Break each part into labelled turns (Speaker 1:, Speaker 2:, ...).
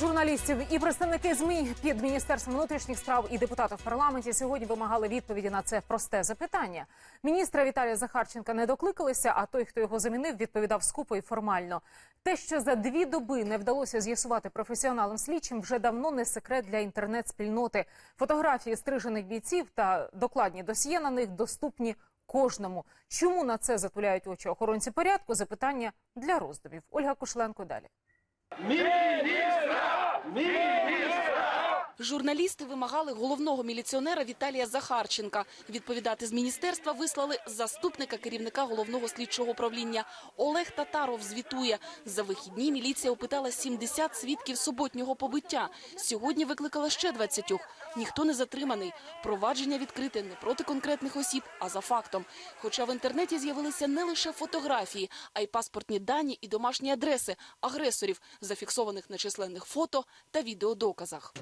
Speaker 1: журналістів і представники змі під міністерством внутрішніх справ і депутати в парламенті сьогодні вимагали відповіді на це просте запитання. Міністра Віталія Захарченка не докликалися, а той, хто його замінив, відповідав скупо і формально. Те, що за дві доби не вдалося з'ясувати професіоналам слідчим, вже давно не секрет для інтернет-спільноти. Фотографії стрижених бійців та докладні досьє на них доступні кожному. Чому на це затуляють очі охоронці порядку? Запитання для роздумів. Ольга Кушленко далі. Ministra!
Speaker 2: Журналісти вимагали головного міліціонера Віталія Захарченка. Відповідати з міністерства вислали заступника керівника головного слідчого управління. Олег Татаров звітує. За вихідні міліція опитала 70 свідків суботнього побиття. Сьогодні викликала ще 20. Ніхто не затриманий. Провадження відкрите не проти конкретних осіб, а за фактом. Хоча в інтернеті з'явилися не лише фотографії, а й паспортні дані і домашні адреси агресорів, зафіксованих на численних фото та відеодоказах.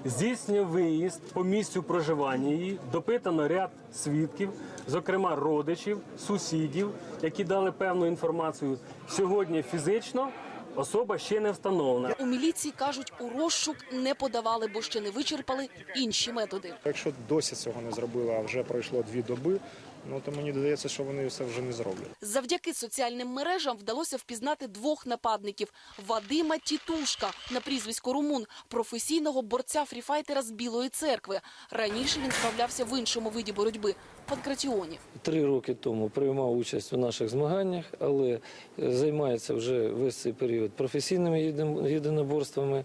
Speaker 3: Здійснює виїзд по місцю проживання її, допитано ряд свідків, зокрема родичів, сусідів, які дали певну інформацію. Сьогодні фізично особа ще не встановлена.
Speaker 2: У міліції кажуть, у розшук не подавали, бо ще не вичерпали інші методи.
Speaker 4: Якщо досі цього не зробили, а вже пройшло дві доби, ну то мені здається, що вони це вже не зроблять.
Speaker 2: Завдяки соціальним мережам вдалося впізнати двох нападників: Вадима Тітушка на прізвисько Румун, професійного борця фріфайтера з Білої церкви. Раніше він справлявся в іншому виді боротьби панкратіоні.
Speaker 5: Три роки тому приймав участь у наших змаганнях, але е, займається вже весь цей період професійними єдиноборствами,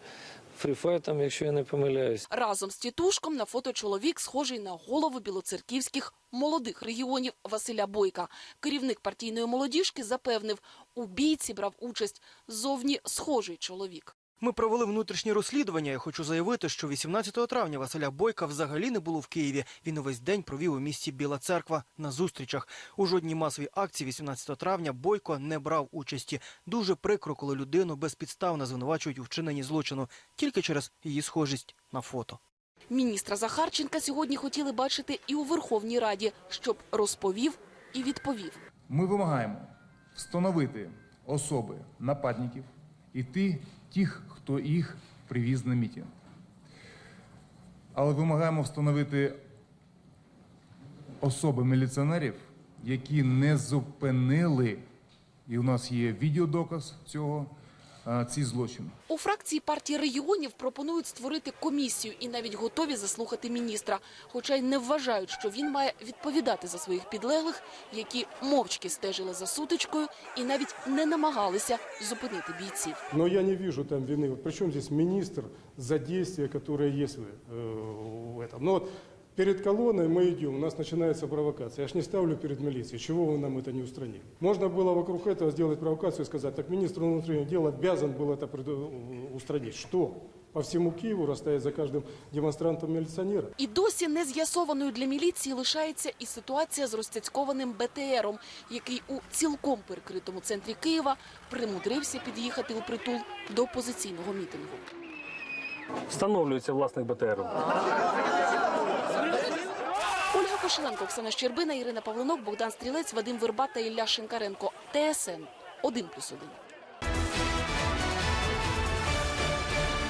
Speaker 5: фріфайтом, якщо я не помиляюсь.
Speaker 2: Разом з Тітушком на фото чоловік схожий на голову білоцерківських молодих регіонів Василя Бойка. Керівник партійної молодіжки запевнив, у бійці брав участь зовні схожий чоловік.
Speaker 6: Ми провели внутрішнє розслідування. Я хочу заявити, що 18 травня Василя Бойка взагалі не було в Києві. Він увесь день провів у місті Біла Церква на зустрічах. У жодній масовій акції 18 травня Бойко не брав участі. Дуже прикро, коли людину безпідставно звинувачують у вчиненні злочину тільки через її схожість на фото.
Speaker 2: Міністра Захарченка сьогодні хотіли бачити і у Верховній Раді, щоб розповів і відповів.
Speaker 7: Ми вимагаємо встановити особи нападників і тих, хто їх привіз на мітінг. Але вимагаємо встановити особи міліціонерів, які не зупинили, і у нас є відеодоказ цього, ці злочини.
Speaker 2: У фракції партії регіонів пропонують створити комісію і навіть готові заслухати міністра, хоча й не вважають, що він має відповідати за своїх підлеглих, які мовчки стежили за сутичкою і навіть не намагалися зупинити бійців.
Speaker 8: Но я не вижу там вины. Вот Причем здесь министр за действия, которые есть в, э, в этом. Но вот перед колонной мы идем, у нас начинается провокация. Я ж не ставлю перед милицией, чего вы нам это не устранили. Можно было вокруг этого сделать провокацию и сказать, так министр внутренних дел обязан был это пред- устранить. Что? По всему Киеву расстоять за каждым демонстрантом милиционера?
Speaker 2: І досі не з'ясованою для міліції лишається і ситуація з розцяцькованим БТРом, який у цілком перекритому центрі Києва примудрився під'їхати у притул до опозиційного мітингу.
Speaker 3: Встановлюється власник БТРу.
Speaker 2: Кошеленко, Оксана Щербина, Ірина Павлинок, Богдан Стрілець, Вадим Верба та Ілля Шинкаренко. ТСН 1+,1.